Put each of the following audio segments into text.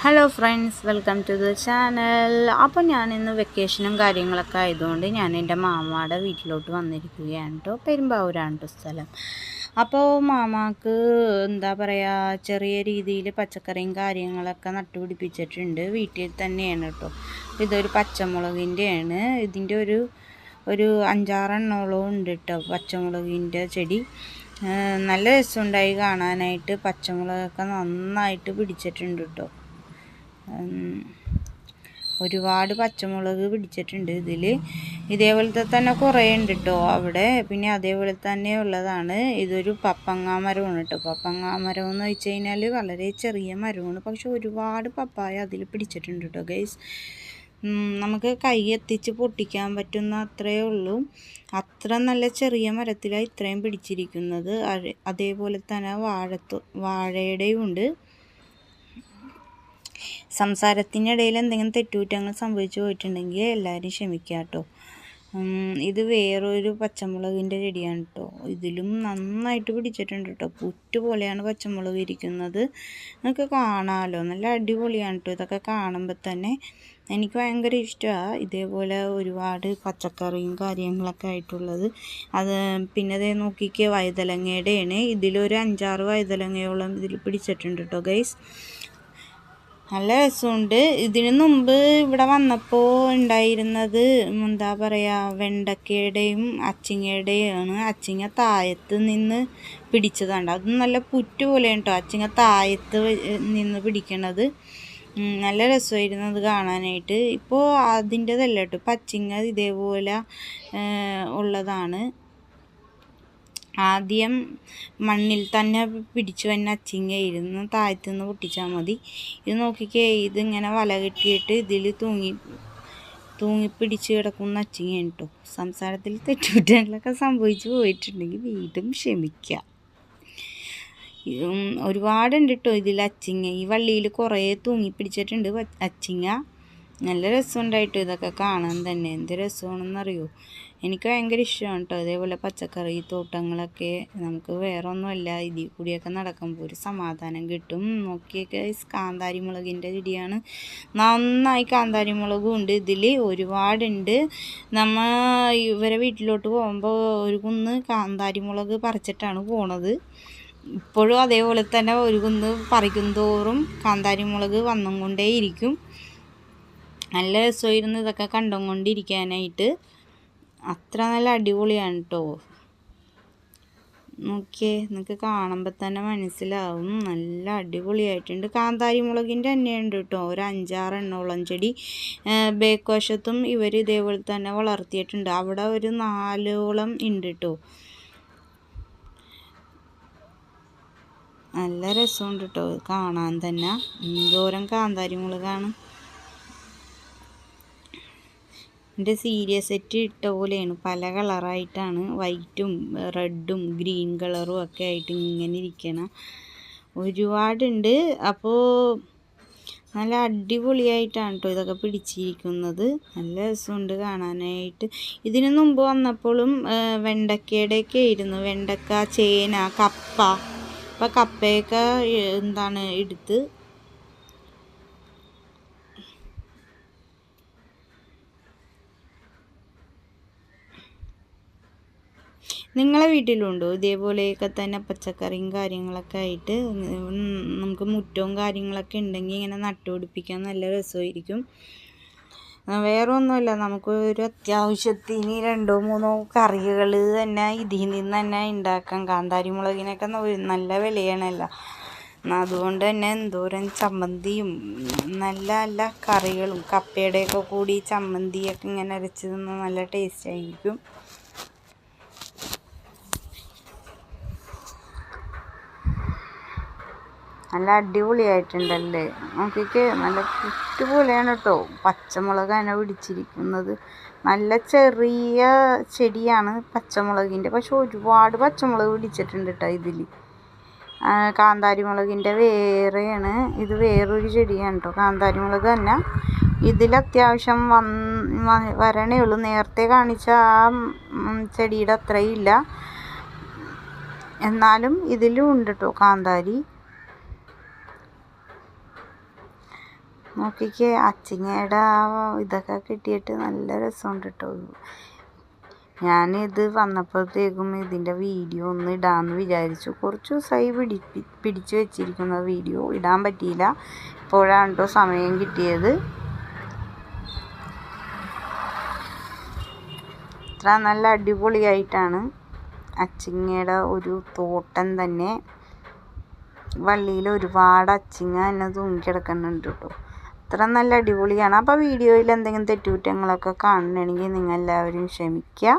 Hello friends welcome to the channel അപ്പോൾ ഞാൻ ഇന്ന് വെക്കേഷനും കാര്യങ്ങളൊക്കെ ആയതുകൊണ്ട് ഞാൻ എന്റെ മാമാടെ വീട്ടിലോട്ട് വന്നിരിക്കുകയാണ് കേട്ടോ പെരുമ്പാവൂരാണ് കേട്ടോ സ്ഥലം. അപ്പോൾ മാമാക്ക് എന്താ പറയുക ചെറിയ രീതിയിൽ പച്ചക്കറിയും കാര്യങ്ങളൊക്കെ നട്ടുപിടിപ്പിച്ചിട്ടുണ്ട്. വീട്ടിൽ തന്നെയാണ് കേട്ടോ ഇതൊരു പച്ചമുളകിന്റെയാണ്. ഇതിന്റെ ഒരു ഒരു അഞ്ചാറെണ്ണോളം ഉണ്ട് കേട്ടോ പച്ചമുളകിന്റെ ചെടി. നല്ല രസമുണ്ടായി കാണാനായിട്ട്. പച്ചമുളകൊക്കെ നന്നായിട്ട് പിടിച്ചിട്ടുണ്ട് കേട്ടോ ഒരുപാട് പച്ചമുളക് പിടിച്ചിട്ടുണ്ട് ഇതിൽ ഇതേപോലത്തെ തന്നെ കുറേ ഉണ്ട് കേട്ടോ അവിടെ. പിന്നെ അതേപോലെ തന്നെ ഉള്ളതാണ് ഇതൊരു പപ്പങ്ങ മരമാണ് കേട്ടോ. പപ്പങ്ങ മരം എന്ന് വെച്ച് കഴിഞ്ഞാൽ വളരെ ചെറിയ മരമാണ്. പക്ഷെ ഒരുപാട് പപ്പായ അതിൽ പിടിച്ചിട്ടുണ്ട് കേട്ടോ ഗൈസ് നമുക്ക് കൈ എത്തിച്ച് പൊട്ടിക്കാൻ പറ്റുന്ന അത്രയേ ഉള്ളൂ. അത്ര നല്ല ചെറിയ മരത്തിലാണ് ഇത്രയും പിടിച്ചിരിക്കുന്നത്. അതേപോലെ തന്നെ വാഴത്തു വാഴയുടെയും ഉണ്ട്. സംസാരത്തിനിടയിൽ എന്തെങ്കിലും തെറ്റുകുറ്റങ്ങൾ സംഭവിച്ചു പോയിട്ടുണ്ടെങ്കിൽ എല്ലാവരും ക്ഷമിക്കുക കേട്ടോ. ഇത് വേറൊരു പച്ചമുളകിന്റെ ചെടിയാണ് കേട്ടോ. ഇതിലും നന്നായിട്ട് പിടിച്ചിട്ടുണ്ട് കേട്ടോ. പുറ്റ് പോലെയാണ് പച്ചമുളക് ഇരിക്കുന്നത്. നിങ്ങൾക്ക് കാണാമല്ലോ. നല്ല അടിപൊളിയാണ് കേട്ടോ. ഇതൊക്കെ കാണുമ്പോൾ തന്നെ എനിക്ക് ഭയങ്കര ഇഷ്ടമാണ്. ഇതേപോലെ ഒരുപാട് പച്ചക്കറിയും കാര്യങ്ങളൊക്കെ ആയിട്ടുള്ളത്. അത് പിന്നെ ദേ നോക്കിക്കേ വഴുതലങ്ങയുടെയാണ്. ഇതിലൊരു അഞ്ചാറ് വഴുതലങ്ങയോളം ഇതിൽ പിടിച്ചിട്ടുണ്ട് കേട്ടോ ഗൈസ് നല്ല രസമുണ്ട്. ഇതിനു മുമ്പ് ഇവിടെ വന്നപ്പോൾ ഉണ്ടായിരുന്നത് എന്താ പറയുക വെണ്ടക്കയുടെയും അച്ചിങ്ങയുടെയും ആണ് അച്ചിങ്ങ താഴത്ത് നിന്ന് പിടിച്ചതാണ്. അത് നല്ല പുറ്റ് പോലെ കേട്ടോ അച്ചിങ്ങ താഴത്ത് നിന്ന് പിടിക്കണത്. നല്ല രസമായിരുന്നു അത് കാണാനായിട്ട്. ഇപ്പോൾ അതിന്റെതല്ല കേട്ടോ പച്ചിങ്ങ ഇതേപോലെ ഉള്ളതാണ്. ആദ്യം മണ്ണിൽ തന്നെ പിടിച്ചു തന്നെ ഇരുന്ന് താഴത്തു നിന്ന് പൊട്ടിച്ചാൽ മതി. ഇത് നോക്കിക്കേ ഇതിങ്ങനെ വല കെട്ടിയിട്ട് ഇതിൽ തൂങ്ങി തൂങ്ങി പിടിച്ച് കിടക്കുന്ന അച്ചിങ്ങ കേട്ടോ സംസാരത്തിൽ തെറ്റുകുറ്റങ്ങളൊക്കെ സംഭവിച്ചു പോയിട്ടുണ്ടെങ്കിൽ വീണ്ടും ക്ഷമിക്കുക. ഒരുപാടുണ്ട് കേട്ടോ ഇതിൽ അച്ചിങ്ങ. ഈ വള്ളിയിൽ കുറേ തൂങ്ങി പിടിച്ചിട്ടുണ്ട് അച്ചിങ്ങ. നല്ല രസമുണ്ടായിട്ടോ ഇതൊക്കെ കാണാൻ തന്നെ. എന്ത് രസമാണെന്നറിയോ? എനിക്ക് ഭയങ്കര ഇഷ്ടമാണ് കേട്ടോ അതേപോലെ പച്ചക്കറി തോട്ടങ്ങളൊക്കെ നമുക്ക് വേറെ ഒന്നുമല്ല ഇതിൽ കൂടിയൊക്കെ നടക്കുമ്പോൾ ഒരു സമാധാനം കിട്ടും. നോക്കിയൊക്കെ കാന്താരി മുളകിന്റെ ചെടിയാണ്. നന്നായി കാന്താരി മുളകും ഉണ്ട് ഇതിൽ ഒരുപാടുണ്ട്. നമ്മ ഇവരെ വീട്ടിലോട്ട് പോകുമ്പോൾ ഒരു കുന്ന് കാന്താരി മുളക് പറിച്ചിട്ടാണ് പോണത്. ഇപ്പോഴും അതേപോലെ തന്നെ ഒരു കുന്ന് പറിക്കും തോറും കാന്താരി മുളക് വന്നും കൊണ്ടേയിരിക്കും നല്ല രസമായിരുന്നു ഇതൊക്കെ കണ്ടുകൊണ്ടിരിക്കാനായിട്ട്. അത്ര നല്ല അടിപൊളിയാണ് കേട്ടോ നോക്കിയേ നിങ്ങൾക്ക് കാണുമ്പോൾ തന്നെ മനസ്സിലാവും. നല്ല അടിപൊളിയായിട്ടുണ്ട്. കാന്താരി മുളകിന്റെ തന്നെയുണ്ട് കേട്ടോ ഒരു അഞ്ചാറെണ്ണോളം ചെടി. ബേക്ക് വശത്തും ഇവർ ഇതേപോലെ തന്നെ വളർത്തിയിട്ടുണ്ട്. അവിടെ ഒരു നാലോളം ഉണ്ട് കേട്ടോ നല്ല രസമുണ്ട് കേട്ടോ കാണാൻ തന്നെ. ദൂരം കാന്താരി മുളകാണ് എന്റെ സീരിയ സെറ്റ് ഇട്ട പോലെയാണ്. പല കളറായിട്ടാണ്. വൈറ്റും റെഡും ഗ്രീൻ കളറും ഒക്കെ ആയിട്ട് ഇങ്ങനെ ഇരിക്കണം. ഒരുപാടുണ്ട്. അപ്പോൾ നല്ല അടിപൊളിയായിട്ടാണ് കേട്ടോ ഇതൊക്കെ പിടിച്ചിരിക്കുന്നത്. നല്ല രസമുണ്ട് കാണാനായിട്ട്. ഇതിനു മുമ്പ് വന്നപ്പോഴും വെണ്ടക്കയുടെയൊക്കെ ആയിരുന്നു. വെണ്ടക്ക ചേന കപ്പ. അപ്പം കപ്പയൊക്കെ എന്താണ് എടുത്ത് നിങ്ങളെ വീട്ടിലുണ്ടോ? ഇതേപോലെയൊക്കെ തന്നെ പച്ചക്കറിയും കാര്യങ്ങളൊക്കെ ആയിട്ട് നമുക്ക് മുറ്റവും കാര്യങ്ങളൊക്കെ ഉണ്ടെങ്കിൽ ഇങ്ങനെ നട്ടുപിടിപ്പിക്കാൻ നല്ല രസമായിരിക്കും. ആ, വേറെ ഒന്നുമില്ല നമുക്ക് ഒരു അത്യാവശ്യത്തിന് രണ്ടോ മൂന്നോ കറികൾ തന്നെ ഇതിൽ നിന്ന് തന്നെ ഉണ്ടാക്കാം. കാന്താരി മുളകിനൊക്കെ നല്ല വിലയാണല്ലോ. അതുകൊണ്ട് തന്നെ എന്തോരം ചമ്മന്തിയും നല്ല നല്ല കറികളും കപ്പയുടെയൊക്കെ കൂടി ചമ്മന്തിയൊക്കെ ഇങ്ങനെ അരച്ച് തിന്നാൽ നല്ല ടേസ്റ്റ് ആയിരിക്കും. നല്ല അടിപൊളിയായിട്ടുണ്ടല്ലേ. നോക്കിക്കേ നല്ല പുറ്റ് പോലെയാണ് കേട്ടോ പച്ചമുളകാണ് പിടിച്ചിരിക്കുന്നത്. നല്ല ചെറിയ ചെടിയാണ് പച്ചമുളകിന്റെ. പക്ഷെ ഒരുപാട് പച്ചമുളക് പിടിച്ചിട്ടുണ്ട് കേട്ടോ ഇതിൽ കാന്താരി മുളകിന്റെ വേറെയാണ്. ഇത് വേറൊരു ചെടിയാണ് കേട്ടോ കാന്താരി മുളക് തന്നെ ഇതിൽ അത്യാവശ്യം വന്ന് വരണേ ഉള്ളൂ. നേരത്തെ കാണിച്ച ആ ചെടിയുടെ അത്രയും ഇല്ല. എന്നാലും ഇതിലും ഉണ്ട് കേട്ടോ കാന്താരി. നോക്കിക്കേ അച്ചിങ്ങയുടെ ആ ഇതൊക്കെ കിട്ടിയിട്ട് നല്ല രസമുണ്ട് കേട്ടോ ഞാനിത് വന്നപ്പോഴത്തേക്കും ഇതിന്റെ വീഡിയോ ഒന്ന് ഇടാമെന്ന് വിചാരിച്ചു. കുറച്ച് ദിവസമായി പിടി പിടിച്ചു വെച്ചിരിക്കുന്ന. വീഡിയോ ഇടാൻ പറ്റിയില്ല. ഇപ്പോഴാണ് കേട്ടോ സമയം കിട്ടിയത്. ഇത്ര നല്ല അടിപൊളിയായിട്ടാണ് അച്ചിങ്ങയുടെ ഒരു തോട്ടം തന്നെ. വള്ളിയിൽ ഒരുപാട് അച്ചിങ്ങ തന്നെ തൂങ്ങിക്കിടക്കുന്നുണ്ട് കേട്ടോ. അത്ര നല്ല അടിപൊളിയാണ്. അപ്പോൾ വീഡിയോയിൽ എന്തെങ്കിലും തെറ്റുകുറ്റങ്ങളൊക്കെ കാണണമെങ്കിൽ നിങ്ങൾ എല്ലാവരും ക്ഷമിക്കുക.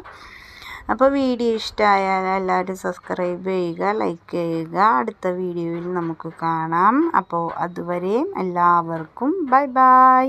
അപ്പോൾ വീഡിയോ ഇഷ്ടമായാൽ എല്ലാവരും സബ്സ്ക്രൈബ് ചെയ്യുക ലൈക്ക് ചെയ്യുക. അടുത്ത വീഡിയോയിൽ നമുക്ക് കാണാം. അപ്പോൾ അതുവരെയും എല്ലാവർക്കും ബൈ ബൈ